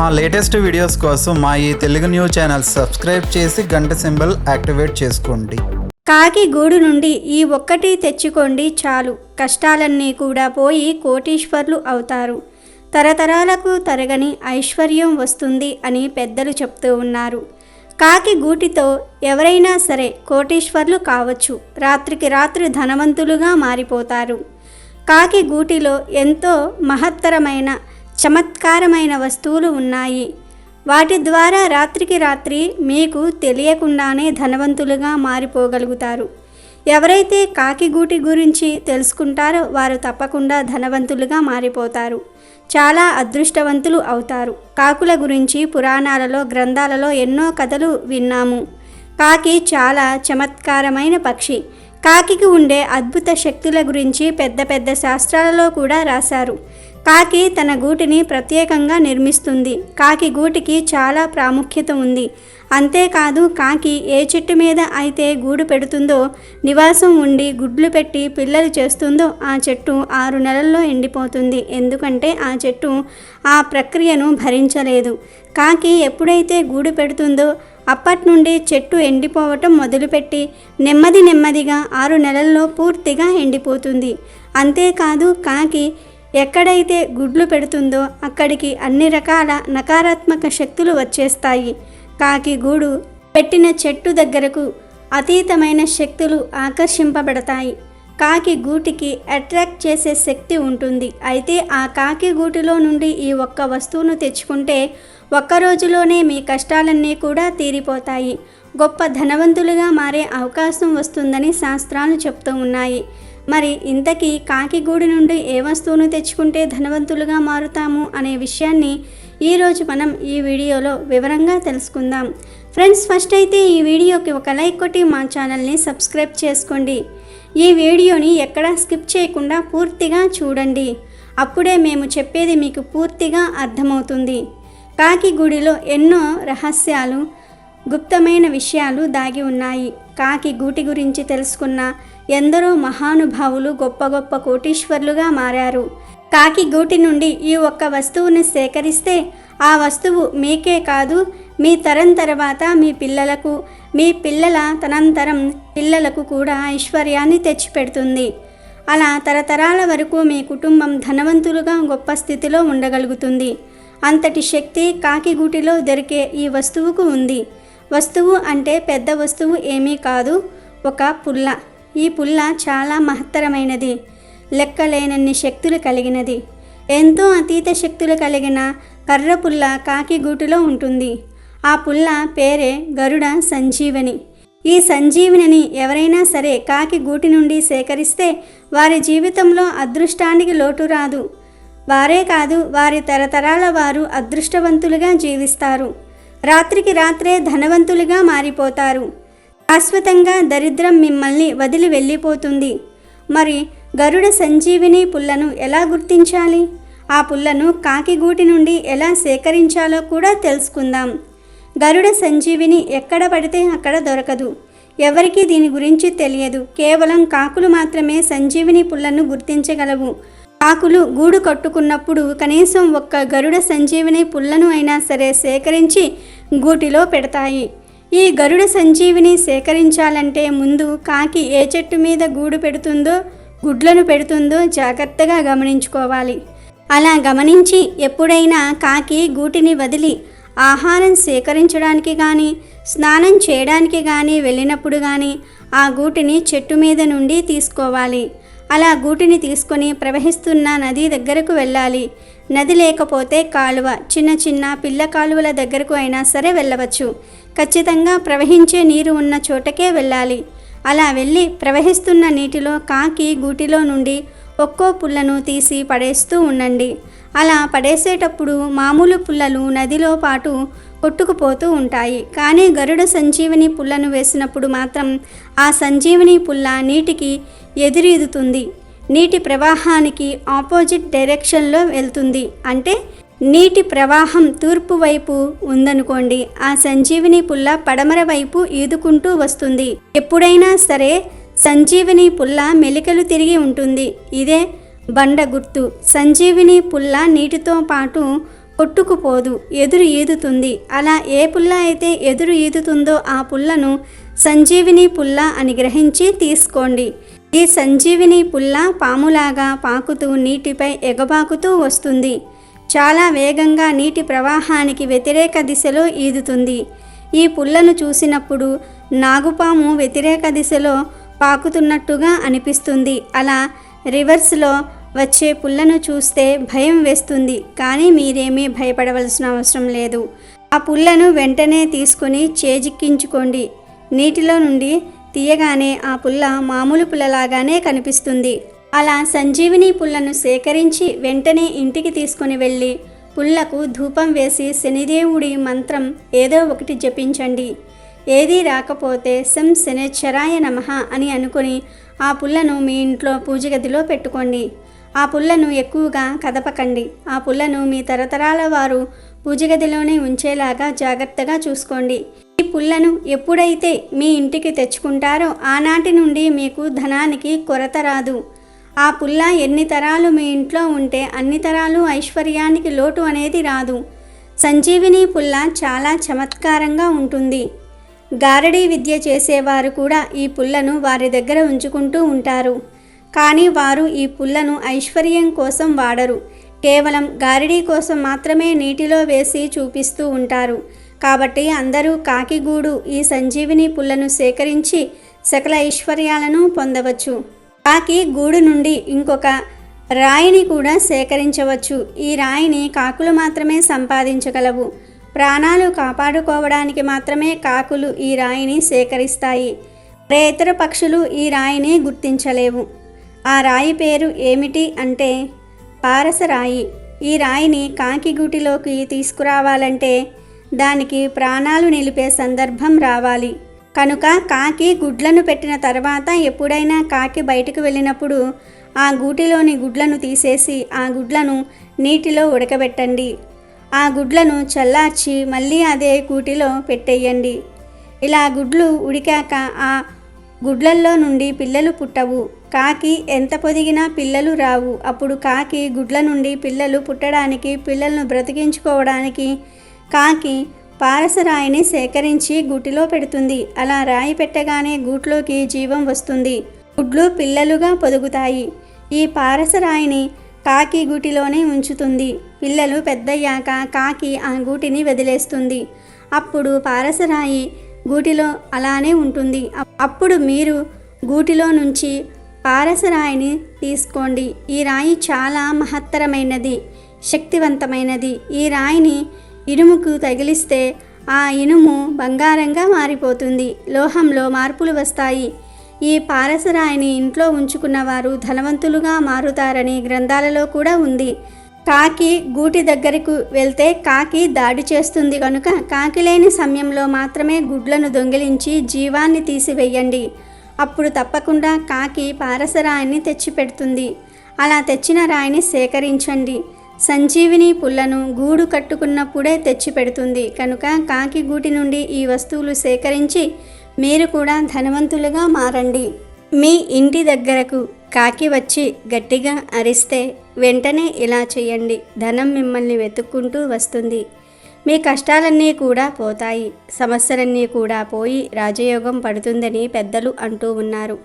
మా latest videos కోసం మా ఈ తెలుగు న్యూస్ ఛానల్ సబ్స్క్రైబ్ చేసి గంట సింబల్ యాక్టివేట్ చేసుకోండి. కాకి గూడు నుండి ఈ ఒక్కటి తెచ్చుకోండి చాలు. కష్టాలన్నీ కూడా పోయి కోటీశ్వర్లు అవుతారు. తరతరాలకు తరగని ఐశ్వర్యం వస్తుంది అని పెద్దలు చెప్తూ ఉన్నారు. కాకి గూటితో ఎవరైనా సరే కోటీశ్వర్లు కావచ్చు. రాత్రికి రాత్రి ధనవంతులుగా మారిపోతారు. కాకి గూటిలో ఎంతో మహత్తరమైన చమత్కారమైన వస్తువులు ఉన్నాయి. వాటి ద్వారా రాత్రికి రాత్రి మీకు తెలియకుండానే ధనవంతులుగా మారిపోగలుగుతారు. ఎవరైతే కాకిగూటి గురించి తెలుసుకుంటారో వారు తప్పకుండా ధనవంతులుగా మారిపోతారు. చాలా అదృష్టవంతులు అవుతారు. కాకుల గురించి పురాణాలలో గ్రంథాలలో ఎన్నో కథలు విన్నాము. కాకి చాలా చమత్కారమైన పక్షి. కాకికి ఉండే అద్భుత శక్తుల గురించి పెద్ద పెద్ద శాస్త్రాలలో కూడా రాశారు. కాకి తన గూటిని ప్రత్యేకంగా నిర్మిస్తుంది. కాకి గూటికి చాలా ప్రాముఖ్యత ఉంది. అంతేకాదు కాకి ఏ చెట్టు మీద అయితే గూడు పెడుతుందో నివాసం ఉండి గుడ్లు పెట్టి పిల్లలు చేస్తుందో ఆ చెట్టు ఆరు నెలల్లో ఎండిపోతుంది. ఎందుకంటే ఆ చెట్టు ఆ ప్రక్రియను భరించలేదు. కాకి ఎప్పుడైతే గూడు పెడుతుందో అప్పటి నుండి చెట్టు ఎండిపోవటం మొదలుపెట్టి నెమ్మది నెమ్మదిగా ఆరు నెలల్లో పూర్తిగా ఎండిపోతుంది. అంతేకాదు కాకి ఎక్కడైతే గుడ్లు పెడుతుందో అక్కడికి అన్ని రకాల నకారాత్మక శక్తులు వచ్చేస్తాయి. కాకి గూడు పెట్టిన చెట్టు దగ్గరకు అతీతమైన శక్తులు ఆకర్షింపబడతాయి. కాకి గూటికి అట్రాక్ట్ చేసే శక్తి ఉంటుంది. అయితే ఆ కాకి గూటిలో నుండి ఈ ఒక్క వస్తువును తెచ్చుకుంటే ఒక్క రోజులోనే మీ కష్టాలన్నీ కూడా తీరిపోతాయి. గొప్ప ధనవంతులుగా మారే అవకాశం వస్తుందని శాస్త్రాలు చెప్తూ ఉన్నాయి. మరి ఇంతకీ కాకిగూడి నుండి ఏ వస్తువును తెచ్చుకుంటే ధనవంతులుగా మారుతాము అనే విషయాన్ని ఈరోజు మనం ఈ వీడియోలో వివరంగా తెలుసుకుందాం. ఫ్రెండ్స్ ఫస్ట్ అయితే ఈ వీడియోకి ఒక లైక్ కొట్టి మా ఛానల్ని సబ్స్క్రైబ్ చేసుకోండి. ఈ వీడియోని ఎక్కడా స్కిప్ చేయకుండా పూర్తిగా చూడండి. అప్పుడే మేము చెప్పేది మీకు పూర్తిగా అర్థమవుతుంది. కాకి గుడిలో ఎన్నో రహస్యాలు గుప్తమైన విషయాలు దాగి ఉన్నాయి. కాకి గూటి గురించి తెలుసుకున్న ఎందరో మహానుభావులు గొప్ప గొప్ప కోటీశ్వర్లుగా మారారు. కాకి గూటి నుండి ఈ ఒక్క వస్తువుని సేకరిస్తే ఆ వస్తువు మీకే కాదు మీ తరం తర్వాత మీ పిల్లలకు మీ పిల్లల తనంతరం పిల్లలకు కూడా ఐశ్వర్యాన్ని తెచ్చిపెడుతుంది. అలా తరతరాల వరకు మీ కుటుంబం ధనవంతులుగా గొప్ప స్థితిలో ఉండగలుగుతుంది. అంతటి శక్తి కాకిగూటిలో దొరికే ఈ వస్తువుకు ఉంది. వస్తువు అంటే పెద్ద వస్తువు ఏమీ కాదు ఒక పుల్ల. ఈ పుల్ల చాలా మహత్తరమైనది లెక్కలేనన్ని శక్తులు కలిగినది. ఎంతో అతీత శక్తులు కలిగిన కర్ర పుల్ల కాకిగూటులో ఉంటుంది. ఆ పుల్ల పేరే గరుడ సంజీవని. ఈ సంజీవనిని ఎవరైనా సరే కాకి గూటి నుండి సేకరిస్తే వారి జీవితంలో అదృష్టానికి లోటు రాదు. వారే కాదు వారి తరతరాల వారు అదృష్టవంతులుగా జీవిస్తారు. రాత్రికి రాత్రే ధనవంతులుగా మారిపోతారు. శాశ్వతంగా దరిద్రం మిమ్మల్ని వదిలి వెళ్ళిపోతుంది. మరి గరుడ సంజీవిని పుల్లను ఎలా గుర్తించాలి? ఆ పుల్లను కాకిగూటి నుండి ఎలా సేకరించాలో కూడా తెలుసుకుందాం. గరుడ సంజీవిని ఎక్కడ పడితే అక్కడ దొరకదు. ఎవరికీ దీని గురించి తెలియదు. కేవలం కాకులు మాత్రమే సంజీవిని పుల్లను గుర్తించగలవు. కాకులు గూడు కట్టుకున్నప్పుడు కనీసం ఒక్క గరుడ సంజీవిని పుల్లను అయినా సరే సేకరించి గూటిలో పెడతాయి. ఈ గరుడ సంజీవిని సేకరించాలంటే ముందు కాకి ఏ చెట్టు మీద గూడు పెడుతుందో గుడ్లను పెడుతుందో జాగ్రత్తగా గమనించుకోవాలి. అలా గమనించి ఎప్పుడైనా కాకి గూటిని వదిలి ఆహారం సేకరించడానికి కానీ స్నానం చేయడానికి కానీ వెళ్ళినప్పుడు కానీ ఆ గూటిని చెట్టు మీద నుండి తీసుకోవాలి. అలా గూటిని తీసుకొని ప్రవహిస్తున్న నది దగ్గరకు వెళ్ళాలి. నది లేకపోతే కాలువ చిన్న చిన్న పిల్ల కాలువల దగ్గరకు అయినా సరే వెళ్ళవచ్చు. ఖచ్చితంగా ప్రవహించే నీరు ఉన్న చోటకే వెళ్ళాలి. అలా వెళ్ళి ప్రవహిస్తున్న నీటిలో కాకి గూటిలో నుండి ఒక్కో పుల్లను తీసి పడేస్తూ ఉండండి. అలా పడేసేటప్పుడు మామూలు పుల్లలు నదిలో పాటు కొట్టుకుపోతూ ఉంటాయి. కానీ గరుడ సంజీవని పుల్లను వేసినప్పుడు మాత్రం ఆ సంజీవని పుల్ల నీటికి ఎదురీదుతుంది. నీటి ప్రవాహానికి ఆపోజిట్ డైరెక్షన్లో వెళ్తుంది. అంటే నీటి ప్రవాహం తూర్పు వైపు ఉందనుకోండి ఆ సంజీవిని పుల్ల పడమర వైపు ఈదుకుంటూ వస్తుంది. ఎప్పుడైనా సరే సంజీవిని పుల్ల మెలికలు తిరిగి ఉంటుంది. ఇదే బండ గుర్తు. సంజీవిని పుల్ల నీటితో పాటు కొట్టుకుపోదు ఎదురు ఈదుతుంది. అలా ఏ పుల్ల అయితే ఎదురు ఈదుతుందో ఆ పుల్లను సంజీవిని పుల్ల అని గ్రహించి తీసుకోండి. ఈ సంజీవిని పుల్ల పాములాగా పాకుతూ నీటిపై ఎగబాకుతూ వస్తుంది. చాలా వేగంగా నీటి ప్రవాహానికి వ్యతిరేక దిశలో ఈదుతుంది. ఈ పుల్లను చూసినప్పుడు నాగుపాము వ్యతిరేక దిశలో పాకుతున్నట్టుగా అనిపిస్తుంది. అలా రివర్స్లో వచ్చే పుల్లను చూస్తే భయం వేస్తుంది. కానీ మీరేమీ భయపడవలసిన అవసరం లేదు. ఆ పుల్లను వెంటనే తీసుకొని చేజిక్కించుకోండి. నీటిలో నుండి తీయగానే ఆ పుల్ల మామూలు పుల్లలాగానే కనిపిస్తుంది. అలా సంజీవిని పుల్లను సేకరించి వెంటనే ఇంటికి తీసుకుని వెళ్ళి పుల్లకు ధూపం వేసి శనిదేవుడి మంత్రం ఏదో ఒకటి జపించండి. ఏదీ రాకపోతే సం శనేశ్వరాయ నమః అని అనుకుని ఆ పుల్లను మీ ఇంట్లో పూజ గదిలో పెట్టుకోండి. ఆ పుల్లను ఎక్కువగా కదపకండి. ఆ పుల్లను మీ తరతరాల వారు పూజ గదిలోనే ఉంచేలాగా జాగ్రత్తగా చూసుకోండి. ఈ పుల్లను ఎప్పుడైతే మీ ఇంటికి తెచ్చుకుంటారో ఆనాటి నుండి మీకు ధనానికి కొరత రాదు. ఆ పుల్ల ఎన్ని తరాలు మీ ఇంట్లో ఉంటే అన్ని తరాలు ఐశ్వర్యానికి లోటు అనేది రాదు. సంజీవిని పుల్ల చాలా చమత్కారంగా ఉంటుంది. గారడీ విద్య చేసేవారు కూడా ఈ పుల్లను వారి దగ్గర ఉంచుకుంటూ ఉంటారు. కానీ వారు ఈ పుల్లను ఐశ్వర్యం కోసం వాడరు. కేవలం గారిడీ కోసం మాత్రమే నీటిలో వేసి చూపిస్తూ ఉంటారు. కాబట్టి అందరూ కాకిగూడు ఈ సంజీవిని పుల్లను సేకరించి సకల ఐశ్వర్యాలను పొందవచ్చు. కాకి గూడు నుండి ఇంకొక రాయిని కూడా సేకరించవచ్చు. ఈ రాయిని కాకులు మాత్రమే సంపాదించగలవు. ప్రాణాలు కాపాడుకోవడానికి మాత్రమే కాకులు ఈ రాయిని సేకరిస్తాయి. మరే ఇతర పక్షులు ఈ రాయిని గుర్తించలేవు. ఆ రాయి పేరు ఏమిటి అంటే పారసరాయి ఈ రాయిని కాకి గూటిలోకి తీసుకురావాలంటే దానికి ప్రాణాలు నిలిపే సందర్భం రావాలి. కనుక కాకి గుడ్లను పెట్టిన తర్వాత ఎప్పుడైనా కాకి బయటకు వెళ్ళినప్పుడు ఆ గూటిలోని గుడ్లను తీసేసి ఆ గుడ్లను నీటిలో ఉడకబెట్టండి. ఆ గుడ్లను చల్లార్చి మళ్ళీ అదే గూటిలో పెట్టేయండి. ఇలా గుడ్లు ఉడికాక ఆ గుడ్లల్లో నుండి పిల్లలు పుట్టవు. కాకి ఎంత పొదిగినా పిల్లలు రావు. అప్పుడు కాకి గుడ్ల నుండి పిల్లలు పుట్టడానికి పిల్లలను బ్రతికించుకోవడానికి కాకి పారసరాయిని సేకరించి గూటిలో పెడుతుంది. అలా రాయి పెట్టగానే గూట్లోకి జీవం వస్తుంది. గుడ్లు పిల్లలుగా పొదుగుతాయి. ఈ పారసరాయిని కాకి గూటిలోనే ఉంచుతుంది. పిల్లలు పెద్దయ్యాక కాకి ఆ గూటిని వదిలేస్తుంది. అప్పుడు పారసరాయి గూటిలో అలానే ఉంటుంది. అప్పుడు మీరు గూటిలో నుంచి పారసరాయిని తీసుకోండి. ఈ రాయి చాలా మహత్తరమైనది శక్తివంతమైనది. ఈ రాయిని ఇనుముకు తగిలిస్తే ఆ ఇనుము బంగారంగా మారిపోతుంది. లోహంలో మార్పులు వస్తాయి. ఈ పారసరాయిని ఇంట్లో ఉంచుకున్న వారు ధనవంతులుగా మారుతారని గ్రంథాలలో కూడా ఉంది. కాకి గూటి దగ్గరకు వెళ్తే కాకి దాడి చేస్తుంది కనుక కాకి లేని సమయంలో మాత్రమే గుడ్లను దొంగిలించి జీవాన్ని తీసివేయండి. అప్పుడు తప్పకుండా కాకి పారసరాయిని తెచ్చిపెడుతుంది. అలా తెచ్చిన రాయిని సేకరించండి. సంజీవిని పుల్లను గూడు కట్టుకున్నప్పుడే తెచ్చిపెడుతుంది. కనుక కాకి గూటి నుండి ఈ వస్తువులు సేకరించి మీరు కూడా ధనవంతులుగా మారండి. మీ ఇంటి దగ్గరకు కాకి వచ్చి గట్టిగా అరిస్తే వెంటనే ఇలా చేయండి. ధనం మిమ్మల్ని వెతుక్కుంటూ వస్తుంది. మీ కష్టాలన్నీ కూడా పోతాయి సమస్యలన్నీ కూడా పోయి రాజయోగం పడుతుందని పెద్దలు అంటూ ఉన్నారు.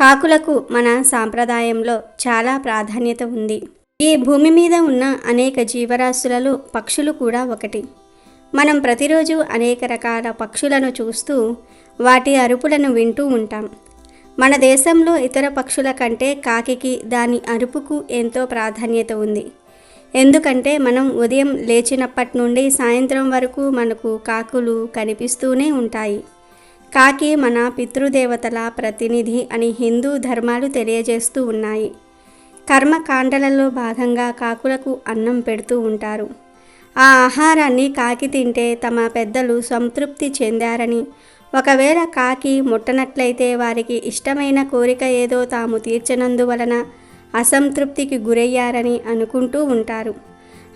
కాకులకు మన సాంప్రదాయంలో చాలా ప్రాధాన్యత ఉంది. ఈ భూమి మీద ఉన్న అనేక జీవరాశులలో పక్షులు కూడా ఒకటి. మనం ప్రతిరోజు అనేక రకాల పక్షులను చూస్తూ వాటి అరుపులను వింటూ ఉంటాం. మన దేశంలో ఇతర పక్షుల కంటే కాకికి దాని అరుపుకు ఎంతో ప్రాధాన్యత ఉంది. ఎందుకంటే మనం ఉదయం లేచినప్పటి నుండి సాయంత్రం వరకు మనకు కాకులు కనిపిస్తూనే ఉంటాయి. కాకి మన పితృదేవతల ప్రతినిధి అని హిందూ ధర్మాలు తెలియజేస్తూ ఉన్నాయి. కర్మకాండలలో భాగంగా కాకులకు అన్నం పెడుతూ ఉంటారు. ఆ ఆహారాన్ని కాకి తింటే తమ పెద్దలు సంతృప్తి చెందారని. ఒకవేళ కాకి ముట్టనట్లయితే వారికి ఇష్టమైన కోరిక ఏదో తాము తీర్చనందువలన అసంతృప్తికి గురయ్యారని అనుకుంటూ ఉంటారు.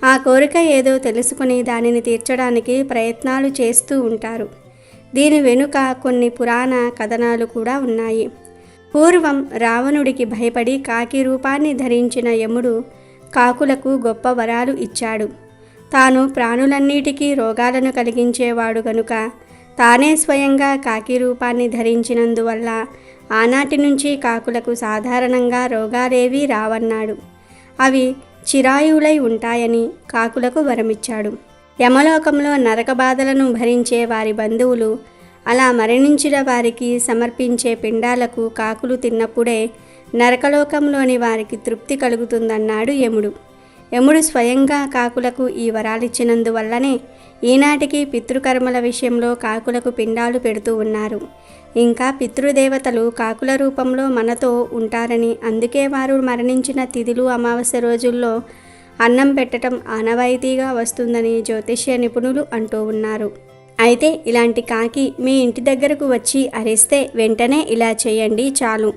ఆ కోరిక ఏదో తెలుసుకుని దానిని తీర్చడానికి ప్రయత్నాలు చేస్తూ ఉంటారు. దీని వెనుక కొన్ని పురాణ కథనాలు కూడా ఉన్నాయి. పూర్వం రావణుడికి భయపడి కాకి రూపాన్ని ధరించిన యముడు కాకులకు గొప్ప వరాలు ఇచ్చాడు. తాను ప్రాణులన్నిటికీ రోగాలను కలిగించేవాడు గనుక తానే స్వయంగా కాకి రూపాన్ని ధరించినందువల్ల ఆనాటి నుంచి కాకులకు సాధారణంగా రోగాలేవీ రావన్నాడు. అవి చిరాయువులై ఉంటాయని కాకులకు వరమిచ్చాడు. యమలోకంలో నరక బాధలను భరించే వారి బంధువులు అలా మరణించిన వారికి సమర్పించే పిండాలకు కాకులు తిన్నప్పుడే నరకలోకంలోని వారికి తృప్తి కలుగుతుందన్నాడు యముడు. యముడు స్వయంగా కాకులకు ఈ వరాలిచ్చినందువల్లనే ఈనాటికి పితృకర్మల విషయంలో కాకులకు పిండాలు పెడుతూ ఉన్నారు. ఇంకా పితృదేవతలు కాకుల రూపంలో మనతో ఉంటారని అందుకే వారు మరణించిన తిథులు అమావాస్య రోజుల్లో అన్నం పెట్టడం ఆనవాయితీగా వస్తుందని జ్యోతిష్య నిపుణులు అంటూ ఉన్నారు. అయితే ఇలాంటి కాకి మీ ఇంటి దగ్గరకు వచ్చి అరిస్తే వెంటనే ఇలా చేయండి చాలు.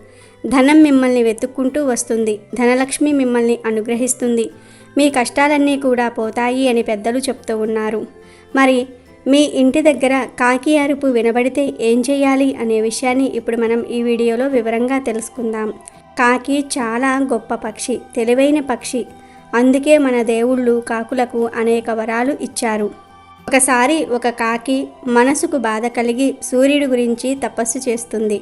ధనం మిమ్మల్ని వెతుక్కుంటూ వస్తుంది. ధనలక్ష్మి మిమ్మల్ని అనుగ్రహిస్తుంది. మీ కష్టాలన్నీ కూడా పోతాయి అని పెద్దలు చెప్తూ ఉన్నారు. మరి మీ ఇంటి దగ్గర కాకి అరుపు వినబడితే ఏం చేయాలి అనే విషయాన్ని ఇప్పుడు మనం ఈ వీడియోలో వివరంగా తెలుసుకుందాం. కాకి చాలా గొప్ప పక్షి తెలివైన పక్షి. అందుకే మన దేవుళ్ళు కాకులకు అనేక వరాలు ఇచ్చారు. ఒకసారి ఒక కాకి మనసుకు బాధ కలిగి సూర్యుడి గురించి తపస్సు చేస్తుంది.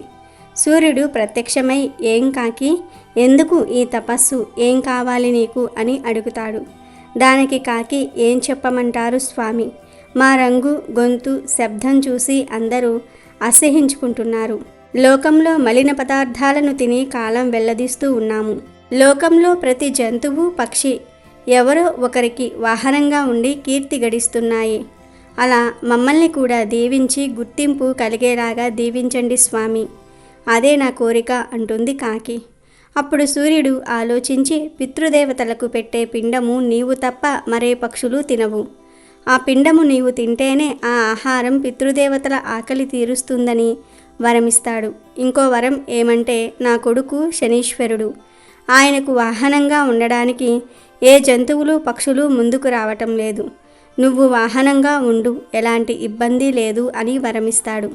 సూర్యుడు ప్రత్యక్షమై ఏం కాకి? ఎందుకు ఈ తపస్సు? ఏం కావాలి నీకు? అని అడుగుతాడు. దానికి కాకి ఏం చెప్పమంటారు స్వామి? మా రంగు గొంతు శబ్దం చూసి అందరూ అసహించుకుంటున్నారు లోకంలో మలిన పదార్థాలను తిని కాలం వెల్లదీస్తూ ఉన్నాము. లోకంలో ప్రతి జంతువు పక్షి ఎవరో ఒకరికి వాహనంగా ఉండి కీర్తి గడిస్తున్నాయి. అలా మమ్మల్ని కూడా దీవించి గుర్తింపు కలిగేలాగా దీవించండి స్వామి. అదే నా కోరిక అంటుంది కాకి. అప్పుడు సూర్యుడు ఆలోచించి పితృదేవతలకు పెట్టే పిండము నీవు తప్ప మరే పక్షులు తినవు. ఆ పిండము నీవు తింటేనే ఆ ఆహారం పితృదేవతల ఆకలి తీరుస్తుందని వరమిస్తాడు. ఇంకో వరం ఏమంటే నా కొడుకు శనీశ్వరుడు. ఆయనకు వాహనంగా ఉండడానికి ఏ జంతువులు పక్షులు ముందుకు రావటం లేదు. నువ్వు వాహనంగా ఉండు ఎలాంటి ఇబ్బంది లేదు అని వరమిస్తాడు.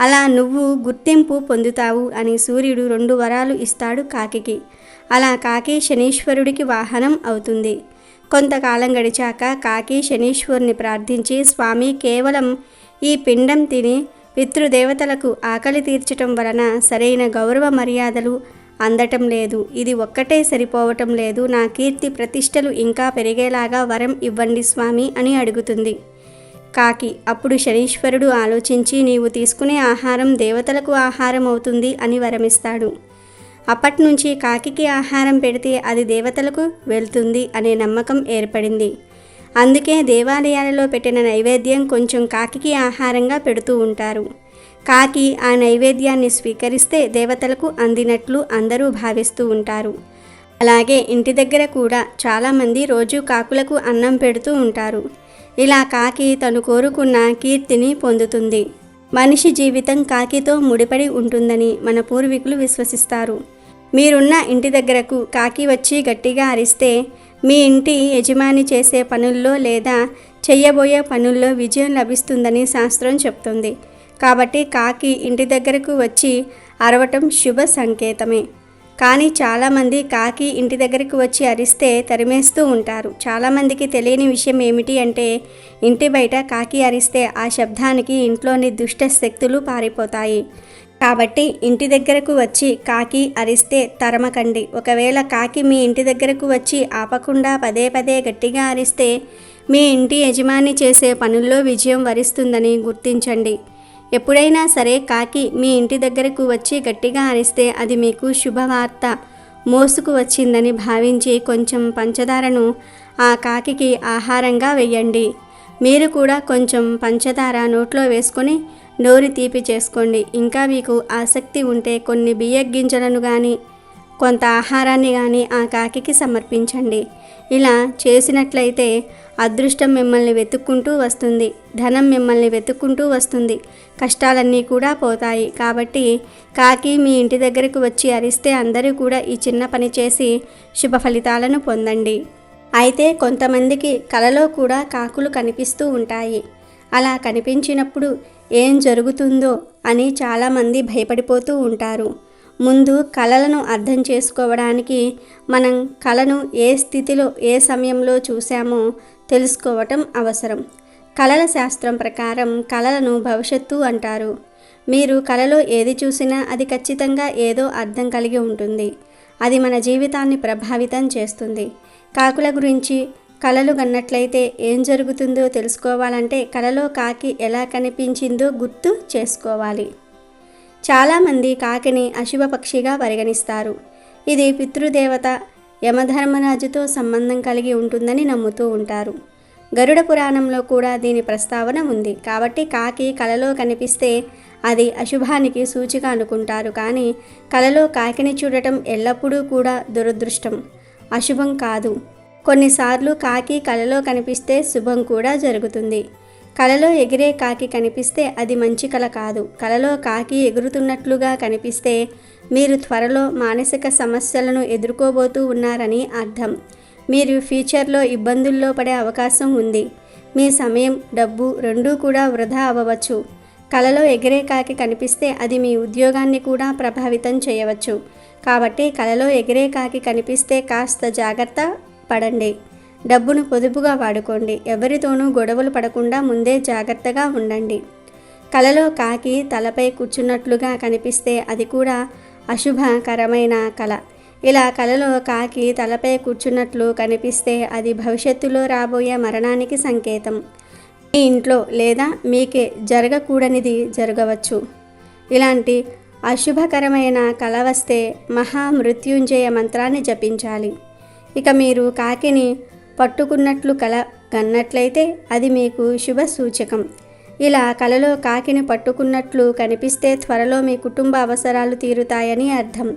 అలా నువ్వు గుర్తింపు పొందుతావు అని సూర్యుడు రెండు వరాలు ఇస్తాడు కాకికి. అలా కాకి శనీశ్వరుడికి వాహనం అవుతుంది. కొంతకాలం గడిచాక కాకి శనీశ్వరుని ప్రార్థించి స్వామి కేవలం ఈ పిండం తిని పితృదేవతలకు ఆకలి తీర్చటం వలన సరైన గౌరవ మర్యాదలు అందటం లేదు. ఇది ఒక్కటే సరిపోవటం లేదు. నా కీర్తి ప్రతిష్టలు ఇంకా పెరిగేలాగా వరం ఇవ్వండి స్వామి అని అడుగుతుంది కాకి. అప్పుడు శనీశ్వరుడు ఆలోచించి నీవు తీసుకునే ఆహారం దేవతలకు ఆహారం అవుతుంది అని వరమిస్తాడు. అప్పటి నుంచి కాకికి ఆహారం పెడితే అది దేవతలకు వెళ్తుంది అనే నమ్మకం ఏర్పడింది. అందుకే దేవాలయాలలో పెట్టిన నైవేద్యం కొంచెం కాకికి ఆహారంగా పెడుతూ ఉంటారు. కాకి ఆ నైవేద్యాన్ని స్వీకరిస్తే దేవతలకు అందినట్లు అందరూ భావిస్తూ ఉంటారు. అలాగే ఇంటి దగ్గర కూడా చాలామంది రోజు కాకులకు అన్నం పెడుతూ ఉంటారు. ఇలా కాకి తను కోరుకున్న కీర్తిని పొందుతుంది. మనిషి జీవితం కాకితో ముడిపడి ఉంటుందని మన పూర్వీకులు విశ్వసిస్తారు. మీరున్న ఇంటి దగ్గరకు కాకి వచ్చి గట్టిగా అరిస్తే మీ ఇంటి యజమాని చేసే పనుల్లో లేదా చెయ్యబోయే పనుల్లో విజయం లభిస్తుందని శాస్త్రం చెప్తుంది. కాబట్టి కాకి ఇంటి దగ్గరకు వచ్చి అరవటం శుభ సంకేతమే. కానీ చాలామంది కాకి ఇంటి దగ్గరకు వచ్చి అరిస్తే తరిమేస్తూ ఉంటారు. చాలామందికి తెలియని విషయం ఏమిటి అంటే ఇంటి బయట కాకి అరిస్తే ఆ శబ్దానికి ఇంట్లోని దుష్ట శక్తులు పారిపోతాయి. కాబట్టి ఇంటి దగ్గరకు వచ్చి కాకి అరిస్తే తరమకండి. ఒకవేళ కాకి మీ ఇంటి దగ్గరకు వచ్చి ఆపకుండా పదే పదే గట్టిగా అరిస్తే మీ ఇంటి యజమాని చేసే పనుల్లో విజయం వరిస్తుందని గుర్తించండి. ఎప్పుడైనా సరే కాకి మీ ఇంటి దగ్గరకు వచ్చి గట్టిగా అరిస్తే అది మీకు శుభవార్త. మోసుకు వచ్చిందని భావించి కొంచెం పంచదారను ఆ కాకికి ఆహారంగా వెయ్యండి. మీరు కూడా కొంచెం పంచదార నోట్లో వేసుకొని నోరు తీపి చేసుకోండి. ఇంకా మీకు ఆసక్తి ఉంటే కొన్ని బియ్య గింజలను కానీ కొంత ఆహారాన్ని కానీ ఆ కాకికి సమర్పించండి. ఇలా చేసినట్లయితే అదృష్టం మిమ్మల్ని వెతుక్కుంటూ వస్తుంది. ధనం మిమ్మల్ని వెతుక్కుంటూ వస్తుంది. కష్టాలన్నీ కూడా పోతాయి. కాబట్టి కాకి మీ ఇంటి దగ్గరకు వచ్చి అరిస్తే అందరూ కూడా ఈ చిన్న పని చేసి శుభ ఫలితాలను పొందండి. అయితే కొంతమందికి కలలో కూడా కాకులు కనిపిస్తూ ఉంటాయి. అలా కనిపించినప్పుడు ఏం జరుగుతుందో అని చాలామంది భయపడిపోతూ ఉంటారు. ముందు కళలను అర్థం చేసుకోవడానికి మనం కళను ఏ స్థితిలో ఏ సమయంలో చూసామో తెలుసుకోవటం అవసరం. కళల శాస్త్రం ప్రకారం కళలను భవిష్యత్తు అంటారు. మీరు కళలో ఏది చూసినా అది ఖచ్చితంగా ఏదో అర్థం కలిగి ఉంటుంది. అది మన జీవితాన్ని ప్రభావితం చేస్తుంది. కాకుల గురించి కళలు కన్నట్లయితే ఏం జరుగుతుందో తెలుసుకోవాలంటే కలలో కాకి ఎలా కనిపించిందో గుర్తు చేసుకోవాలి. చాలామంది కాకిని అశుభ పక్షిగా పరిగణిస్తారు. ఇది పితృదేవత యమధర్మరాజుతో సంబంధం కలిగి ఉంటుందని నమ్ముతూ ఉంటారు. గరుడ పురాణంలో కూడా దీని ప్రస్తావన ఉంది. కాబట్టి కాకి కలలో కనిపిస్తే అది అశుభానికి సూచిక అనుకుంటారు. కానీ కలలో కాకిని చూడటం ఎల్లప్పుడూ కూడా దురదృష్టం. అశుభం కాదు. కొన్నిసార్లు కాకి కలలో కనిపిస్తే శుభం కూడా జరుగుతుంది. కలలో ఎగిరే కాకి కనిపిస్తే అది మంచి కల కాదు. కలలో కాకి ఎగురుతున్నట్లుగా కనిపిస్తే మీరు త్వరలో మానసిక సమస్యలను ఎదుర్కోబోతూ ఉన్నారని అర్థం. మీరు ఫ్యూచర్లో ఇబ్బందుల్లో పడే అవకాశం ఉంది. మీ సమయం డబ్బు రెండూ కూడా వృధా అవ్వవచ్చు. కలలో ఎగిరే కాకి కనిపిస్తే అది మీ ఉద్యోగాన్ని కూడా ప్రభావితం చేయవచ్చు. కాబట్టి కలలో ఎగిరే కాకి కనిపిస్తే కాస్త జాగ్రత్త పడండి. డబ్బును పొదుపుగా వాడుకోండి. ఎవరితోనూ గొడవలు పడకుండా ముందే జాగ్రత్తగా ఉండండి. కలలో కాకి తలపై కూర్చున్నట్లుగా కనిపిస్తే అది కూడా అశుభకరమైన కళ ఇలా కలలో కాకి తలపై కూర్చున్నట్లు కనిపిస్తే అది భవిష్యత్తులో రాబోయే మరణానికి సంకేతం. మీ ఇంట్లో లేదా మీకే జరగకూడనిది జరగవచ్చు. ఇలాంటి అశుభకరమైన కళ వస్తే మహామృత్యుంజయ మంత్రాన్ని జపించాలి. ఇక మీరు కాకిని పట్టుకున్నట్లు కల కన్నట్లయితే అది మీకు శుభ సూచకం. ఇలా కలలో కాకిని పట్టుకున్నట్లు కనిపిస్తే త్వరలో మీ కుటుంబ అవసరాలు తీరుతాయని అర్థం.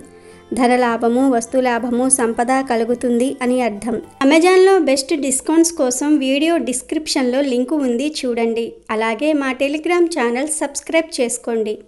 ధనలాభము వస్తులాభము సంపద కలుగుతుంది అని అర్థం. అమెజాన్లో బెస్ట్ డిస్కౌంట్స్ కోసం వీడియో డిస్క్రిప్షన్లో లింకు ఉంది చూడండి. అలాగే మా టెలిగ్రామ్ ఛానల్ సబ్స్క్రైబ్ చేసుకోండి.